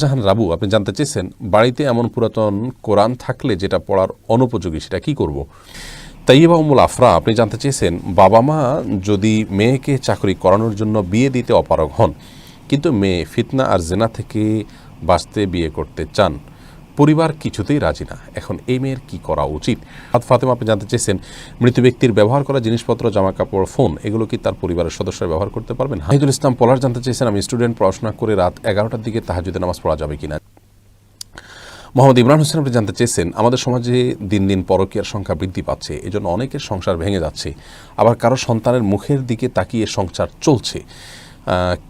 জাহান রাবু, আপনি জানতে চেয়েছেন, বাড়িতে এমন পুরাতন কোরআন থাকলে যেটা পড়ার অনুপযোগী, সেটা কি করব। তাইবা উমুল আফরা, আপনি জানতে চেয়েছেন, বাবা মা যদি মেয়েকে চাকরি করানোর জন্য বিয়ে দিতে অপারগ হন, কিন্তু মেয়ে ফিতনা আর জেনা থেকে বাঁচতে বিয়ে করতে চান পরিবার কিছুতেই রাজি না। এখন এই মেয়ের কি করা উচিত? হাত ফাতেমা, আপনি জানতে চেয়েছেন, মৃত ব্যক্তির ব্যবহার করা জিনিসপত্র জামা কাপড় ফোন, এগুলো কি তার পরিবারের সদস্যরা ব্যবহার করতে পারবেন? হামিদুল ইসলাম পলার জানতে চেয়েছেন, আমি স্টুডেন্ট পড়াশোনা করে রাত এগারোটার দিকে তাহাজুদে নামাজ পড়া যাবে কিনা। মোহাম্মদ ইমরান হোসেন, আপনি জানতে চেয়েছেন, আমাদের সমাজে দিন দিন পরকীয়ার সংখ্যা বৃদ্ধি পাচ্ছে, এজন্য অনেকের সংসার ভেঙে যাচ্ছে। আবার কারও সন্তানের মুখের দিকে তাকিয়ে সংসার চলছে।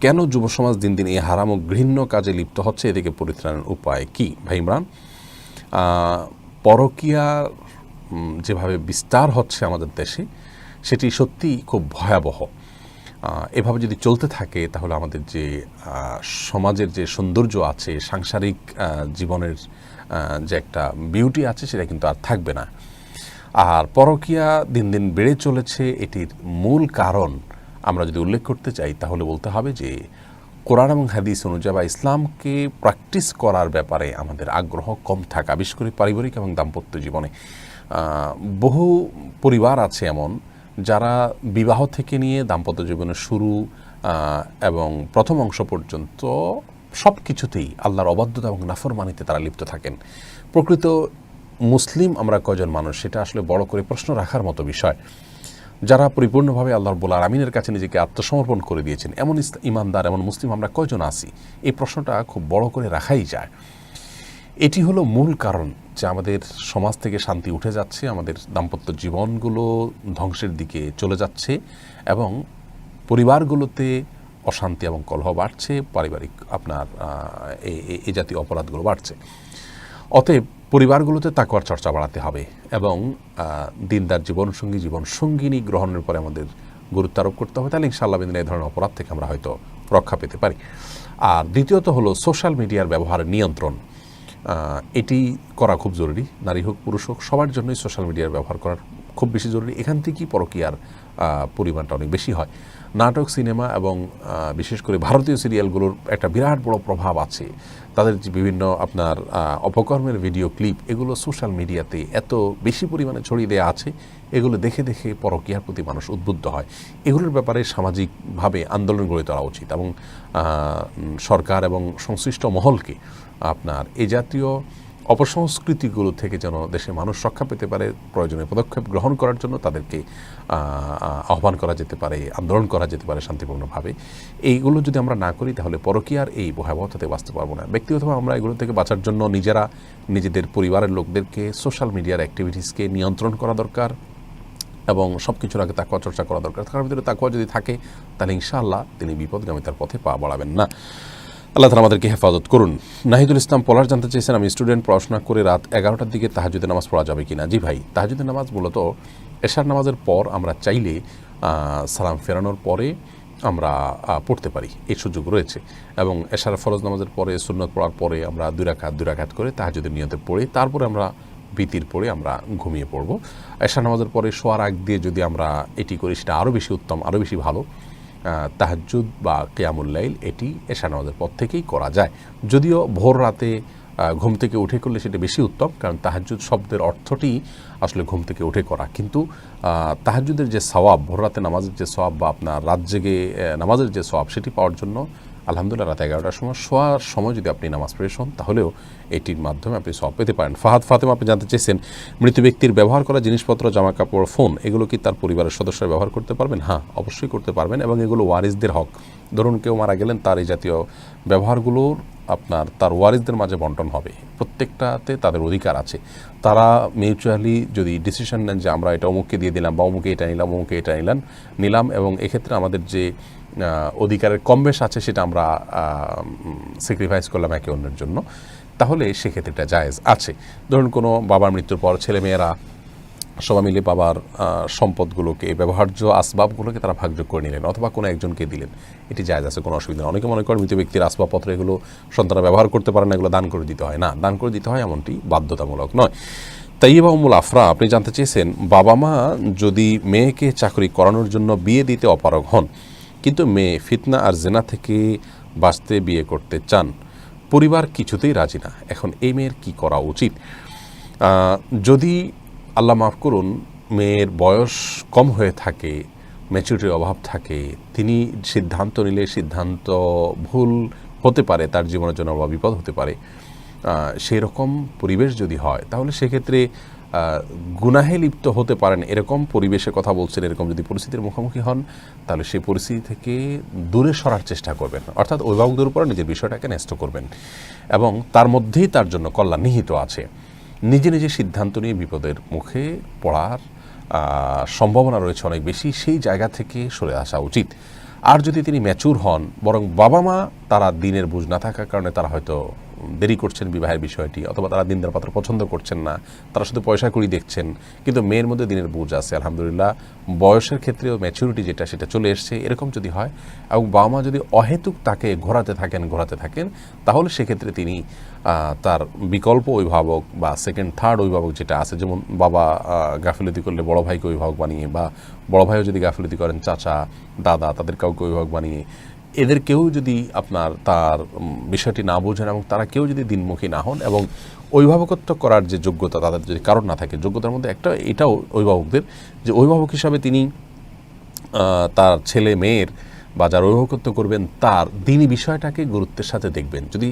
কেন যুব সমাজ দিন দিন এই হারাম ও ঘৃণ্য কাজে লিপ্ত হচ্ছে? এদিকে পরিত্রাণের উপায় কি? ভাই ইমরান পরকীয়া যেভাবে বিস্তার হচ্ছে আমাদের দেশে, সেটি সত্যি খুব ভয়াবহ। এভাবে যদি চলতে থাকে, তাহলে আমাদের যে সমাজের যে সৌন্দর্য আছে, সাংসারিক জীবনের যে একটা বিউটি আছে, সেটা কিন্তু আর থাকবে না। আর পরকীয়া দিন দিন বেড়ে চলেছে, এটির মূল কারণ আমরা যদি উল্লেখ করতে চাই, তাহলে বলতে হবে যে কোরআন এবং হাদিস অনুযায়ী বা ইসলামকে প্র্যাকটিস করার ব্যাপারে আমাদের আগ্রহ কম থাকা, বিশেষ করে পারিবারিক এবং দাম্পত্য জীবনে। বহু পরিবার আছে এমন যারা বিবাহ থেকে নিয়ে দাম্পত্য জীবনের শুরু এবং প্রথম অংশ পর্যন্ত সব কিছুতেই আল্লাহর অবাধ্যতা এবং নাফরমানিতে তারা লিপ্ত থাকেন। প্রকৃত মুসলিম আমরা কজন মানুষ, সেটা আসলে বড় করে প্রশ্ন রাখার মতো বিষয়। যারা পরিপূর্ণভাবে আল্লাহর বোলার আমিনের কাছে নিজেকে আত্মসমর্পণ করে দিয়েছেন, এমন ইমানদার, এমন মুসলিম আমরা কয়জন আছি? এই প্রশ্নটা খুব বড় করে রাখাই যায়। এটি হলো মূল কারণ যে আমাদের সমাজ থেকে শান্তি উঠে যাচ্ছে, আমাদের দাম্পত্য জীবনগুলো ধ্বংসের দিকে চলে যাচ্ছে এবং পরিবারগুলোতে অশান্তি এবং কলহ বাড়ছে, পারিবারিক আপনার এই জাতীয় অপরাধগুলো বাড়ছে। অতএব পরিবারগুলোতে তাকুয়ার চর্চা বাড়াতে হবে এবং দিনদার জীবনসঙ্গী জীবন, সঙ্গিনী গ্রহণের পরে আমাদের গুরুত্ব আরোপ করতে হবে। তাহলে ইনশাআল্লাহ বিদিন এই ধরনের অপরাধ থেকে আমরা হয়তো রক্ষা পেতে পারি। আর দ্বিতীয়ত হলো সোশ্যাল মিডিয়ার ব্যবহারের নিয়ন্ত্রণ। এটি করা খুব জরুরি। নারী হোক, পুরুষ হোক, সবার জন্যই সোশ্যাল মিডিয়ার ব্যবহার করার খুব বেশি জরুরি। এখান থেকেই পরকীয়ার পরিমাণটা অনেক বেশি হয়। নাটক, সিনেমা এবং বিশেষ করে ভারতীয় সিরিয়ালগুলোর একটা বিরাট বড় প্রভাব আছে। তাদের যে বিভিন্ন আপনার অপকর্মের ভিডিও ক্লিপ এগুলো সোশ্যাল মিডিয়াতে এত বেশি পরিমাণে ছড়িয়ে দেওয়া আছে, এগুলো দেখে দেখে পরকীয়ার প্রতি মানুষ উদ্বুদ্ধ হয়। এগুলোর ব্যাপারে সামাজিকভাবে আন্দোলন গড়ে তোলা উচিত এবং সরকার এবং সংশ্লিষ্ট মহলকে আপনার এ জাতীয় অপসংস্কৃতিগুলো থেকে যেন দেশের মানুষ রক্ষা পেতে পারে প্রয়োজনীয় পদক্ষেপ গ্রহণ করার জন্য তাদেরকে আহ, আহ, আহ্বান করা যেতে পারে আন্দোলন করা যেতে পারে শান্তিপূর্ণভাবে। এইগুলো যদি আমরা না করি তাহলে পরকীয়ার এই ভয়াবহতাতে বাঁচতে পারব না। ব্যক্তিগতভাবে আমরা এগুলো থেকে বাঁচার জন্য নিজেরা নিজেদের পরিবারের লোকদেরকে সোশ্যাল মিডিয়ার অ্যাক্টিভিটিসকে নিয়ন্ত্রণ করা দরকার এবং সব কিছুর আগে তাকুয়া চর্চা করা দরকার। তার ভিতরে তাকুয়া যদি থাকে তাহলে ইনশাআল্লাহ তিনি বিপদগামিতার পথে পা বাড়াবেন না। আল্লাহ তালা আমাদেরকে হেফাজত করুন। নাহিদুল ইসলাম পলার জানতে চেয়েছেন, আমি স্টুডেন্ট পড়াশোনা করে রাত এগারোটার দিকে তাহাজুদের নামাজ পড়া যাবে কিনা? জি ভাই তাহাজুদের নামাজ মূলত এশার নামাজের পর আমরা চাইলে সালাম ফেরানোর পরে আমরা পড়তে পারি। এই সুযোগ রয়েছে। এবং এশার ফরজ নামাজের পরে, সুন্নত পড়ার পরে আমরা দুই রাখাত করে তাহাজুদের নিয়তে পড়ে, তারপরে আমরা ভীতির পরে আমরা ঘুমিয়ে পড়ব। এশা নামাজের পরে শোয়ার আগ দিয়ে যদি আমরা এটি করি, সেটা আরও বেশি উত্তম আরও বেশি ভালো। তাহাজুদ বা কেয়ামুল্লাইল এটি এশা নামাজের পর থেকেই করা যায়। যদিও ভোর রাতে ঘুম থেকে উঠে করলে সেটা বেশি উত্তম, কারণ তাহাজুদ শব্দের অর্থটি আসলে ঘুম থেকে উঠে করা। কিন্তু তাহাজুদের যে সওয়াব, ভোর রাতে নামাজের যে সওয়াব বা আপনার রাত জেগে নামাজের যে সবাব সেটি পাওয়ার জন্য আলহামদুলিল্লাহ রাত এগারোটার সময় শোয়ার সময় যদি আপনি নামাজ পড়ে শোন, তাহলেও এটির মাধ্যমে আপনি সব পেতে পারেন। ফাহাদ, ফাতেমা, আপনি জানতে চেয়েছেন, মৃত ব্যক্তির ব্যবহার করা জিনিসপত্র জামা কাপড় ফোন, এগুলো কি তার পরিবারের সদস্যরা ব্যবহার করতে পারবেন? হ্যাঁ অবশ্যই করতে পারবেন এবং এগুলো ওয়ারিসদের হক। ধরুন কেউ মারা গেলেন, তার এই জাতীয় ব্যবহারগুলোর আপনার, তার ওয়ারিসদের মাঝে বন্টন হবে। প্রত্যেকটাতে তাদের অধিকার আছে। তারা মিউচুয়ালি যদি ডিসিশন নেন যে আমরা এটা অমুককে দিয়ে দিলাম বা অমুকে এটা নিলাম, অমুকে এটা নিলাম নিলাম এবং এক্ষেত্রে আমাদের যে অধিকারের কম বেশ আছে সেটা আমরা স্যাক্রিফাইস করলাম একে অন্যের জন্য। তাহলে সেক্ষেত্রে এটা জায়েজ আছে। ধরুন কোনো বাবার মৃত্যুর পর ছেলেমেয়েরা সবাই মিলে বাবার সম্পদগুলোকে, ব্যবহার্য আসবাবগুলোকে তারা ভাগযোগ করে নিলেন অথবা কোনো একজনকে দিলেন। এটি জায়জ আছে, কোনো অসুবিধা অনেকে মনে করেন মৃত ব্যক্তির আসবাবপত্র এগুলো সন্তানরা ব্যবহার করতে পারেন না, এগুলো দান করে দিতে হয়। না, দান করে দিতে হয় এমনটি বাধ্যতামূলক নয়। তাইবা উমুল আফরা, আপনি জানতে চেয়েছেন বাবা মা যদি মেয়েকে চাকরি করানোর জন্য বিয়ে দিতে অপারগ হন কিন্তু মেয়ে ফিতনা আর জেনা থেকে বাঁচতে বিয়ে করতে চান। পরিবার কিছুতেই রাজি না। এখন এই মেয়ের কি করা উচিত? যদি আল্লাহ মাফ করুন মেয়ের বয়স কম হয়ে থাকে ম্যাচুরিটির অভাব থাকে তিনি সিদ্ধান্ত নিলে সিদ্ধান্ত ভুল হতে পারে তার জীবনের জন্য বা বিপদ হতে পারে। আহ, সেই রকম পরিবেশ যদি হয় তাহলে সেক্ষেত্রে গুনাহে লিপ্ত হতে পারেন এরকম পরিবেশে কথা বলছেন, এরকম যদি পরিস্থিতির মুখোমুখি হন, তাহলে সেই পরিস্থিতি থেকে দূরে সরার চেষ্টা করবেন। অর্থাৎ অভিভাবকদের উপর নিজের বিষয়টাকে ন্যস্ত করবেন। এবং তার মধ্যেই তার জন্য কল্যাণ নিহিত আছে। নিজে নিজে সিদ্ধান্ত নিয়ে বিপদের মুখে পড়ার সম্ভাবনা রয়েছে অনেক বেশি, সেই জায়গা থেকে সরে আসা উচিত। আর যদি তিনি ম্যাচুর হন, বরং বাবা মা তারা দিনের বুঝ না থাকার কারণে তারা হয়তো দেরি করছেন বিবাহের বিষয়টি, অথবা তারা দিনদার পাত্র পছন্দ করছেন না, তারা শুধু পয়সা করি দেখছেন, কিন্তু মেয়ের মধ্যে দিনের বুঝ আছে, আলহামদুলিল্লাহ। বয়সের ক্ষেত্রেও ম্যাচুরিটি যেটা, সেটা চলে এসছে, এরকম যদি হয়, এবং বাবা মা যদি অহেতুক তাকে ঘোরাতে থাকেন ঘোরাতে থাকেন, তাহলে সেক্ষেত্রে তিনি তার বিকল্প অভিভাবক বা সেকেন্ড থার্ড অভিভাবক যেটা আছে, যেমন বাবা গাফিলতি করলে বড় ভাইকে অভিভাবক বানিয়ে, বা বড় ভাইও যদি গাফিলতি করেন, চাচা, দাদা, তাদের কাউকে অভিভাবক বানিয়ে এদের কেউ যদি আপনার তার বিষয়টি না বোঝেন এবং তারা কেউ যদি দিনমুখী না হন এবং অভিভাবকত্ব করার যে যোগ্যতা তাদের যদি কারণ না থাকে, যোগ্যতার মধ্যে একটা এটাও অভিভাবকদের যে অভিভাবক হিসাবে তিনি তার ছেলে মেয়ের বা যার অভিভাবকত্ব করবেন তার দিনী বিষয়টাকে গুরুত্বের সাথে দেখবেন। যদি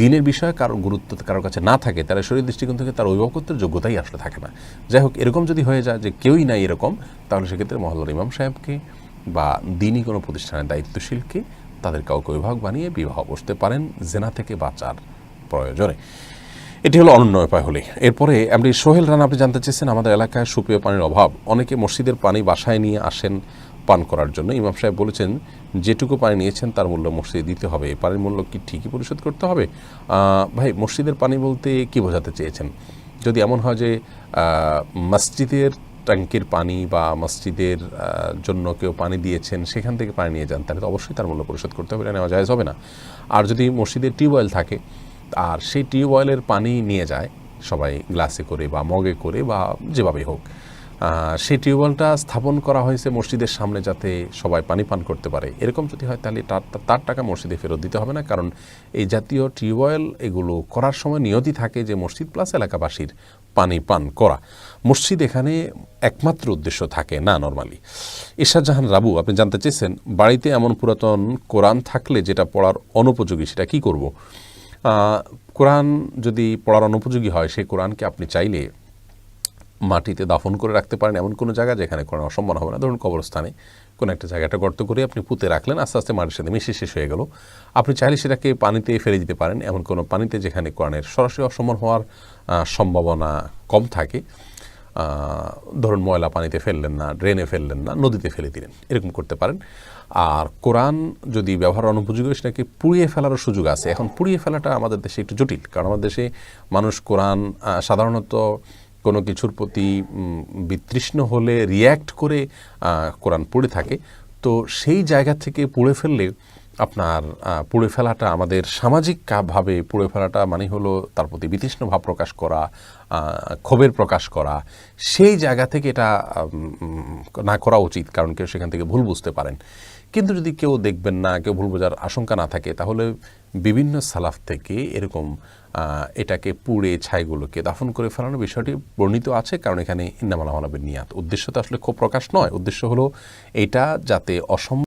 দিনের বিষয়ে কারও গুরুত্ব কারোর কাছে না থাকে, তাহলে শরীর দৃষ্টিকোণ থেকে তার অভিভাবকত্বের যোগ্যতাই আসলে থাকে না। যাই হোক, এরকম যদি হয়ে যায় যে কেউই নাই এরকম, তাহলে সেক্ষেত্রে মহল্লার ইমাম সাহেবকে বা দিনই কোনো প্রতিষ্ঠানের দায়িত্বশীলকে তাদের কাউকে অভিভাবক বানিয়ে বিবাহ বসতে পারেন জেনা থেকে বাঁচার প্রয়োজনে। এটি হলো অনন্য উপায় হলে এরপরে আপনি সোহেল রানা, আপনি জানতে চেয়েছেন, আমাদের এলাকায় সুপেয় পানির অভাব। অনেকে মসজিদের পানি বাসায় নিয়ে আসেন পান করার জন্য। ইমাম সাহেব বলেছেন, যেটুকু পানি নিয়েছেন, তার মূল্য মসজিদে দিতে হবে। এই পানির মূল্য কি ঠিকই পরিশোধ করতে হবে? ভাই, মসজিদের পানি বলতে কি বোঝাতে চেয়েছেন? যদি এমন হয় যে মসজিদের ট্যাঙ্কির পানি বা মসজিদের জন্য কেউ পানি দিয়েছেন, সেখান থেকে পানি নিয়ে যান, তাহলে তো অবশ্যই তার মূল্য পরিশোধ করতে হবে, এটা নেওয়া যায় হবে না। আর যদি মসজিদের টিউবওয়েল থাকে, আর সেই টিউবওয়েলের পানি নিয়ে যায় সবাই গ্লাসে করে বা মগে করে বা যেভাবেই হোক সেই টিউবওয়েলটা স্থাপন করা হয়েছে মসজিদের সামনে যাতে সবাই পানি পান করতে পারে। এরকম যদি হয় তাহলে তার তার টাকা মসজিদে ফেরত দিতে হবে না, কারণ এই জাতীয় টিউবওয়েল এগুলো করার সময় নিয়তি থাকে যে মসজিদ প্লাস এলাকাবাসীর পানি পান করা। মসজিদ এখানে একমাত্র উদ্দেশ্য থাকে, না নর্মালি ইরশাদ জাহান রাবু, আপনি জানতে চেয়েছেন, বাড়িতে এমন পুরাতন কোরআন থাকলে যেটা পড়ার অনুপযোগী সেটা কি করব? কোরআন যদি পড়ার অনুপযোগী হয় সেই কোরআনকে আপনি চাইলে মাটিতে দাফন করে রাখতে পারেন এমন কোনো জায়গা যেখানে কোনো অসম্ভব হবে না। ধরুন কবরস্থানে কোনো একটা জায়গাটা গর্ত করে আপনি পুঁতে রাখলেন, আস্তে আস্তে মাটির সাথে মিশে শেষ হয়ে গেল। আপনি চাইলে সেটাকে পানিতে ফেলে দিতে পারেন, এমন কোনো পানিতে যেখানে কোরআনের সরাসরি অসম্মান হওয়ার সম্ভাবনা কম থাকে। ধরুন ময়লা পানিতে ফেললেন না ড্রেনে ফেললেন না, নদীতে ফেলে দিলেন, এরকম করতে পারেন। আর কোরআন যদি ব্যবহার অনুপযোগী সেটাকে পুড়িয়ে ফেলারও সুযোগ আছে। এখন পুড়িয়ে ফেলাটা আমাদের দেশে একটু জটিল, কারণ আমাদের দেশে মানুষ কোরআন সাধারণত কোনো কিছুর প্রতি বিতৃষ্ণ হলে রিয়্যাক্ট করে কোরআন পড়ে থাকে। তো সেই জায়গা থেকে পুড়ে ফেললে আপনার পুড়ে ফেলাটা আমাদের সামাজিক কা- ভাবে পুড়ে ফেলাটা মানে হলো তার প্রতি বিতৃষ্ণ ভাব প্রকাশ করা ক্ষোভের প্রকাশ করা। সেই জায়গা থেকে এটা না করা উচিত, কারণ কেউ সেখান থেকে ভুল বুঝতে পারেন। কিন্তু যদি কেউ দেখবেন না, কেউ ভুল বোঝার আশঙ্কা না থাকে, তাহলে বিভিন্ন সালাফ থেকে এরকম এটাকে পুড়ে ছাইগুলোকে দাফন করে ফেলানোর বিষয়টি বর্ণিত আছে, কারণ এখানে ইন্নামালামালাবের নিয়াত। উদ্দেশ্য তো আসলে খুব প্রকাশ নয়। উদ্দেশ্য হলো এটা যাতে অসম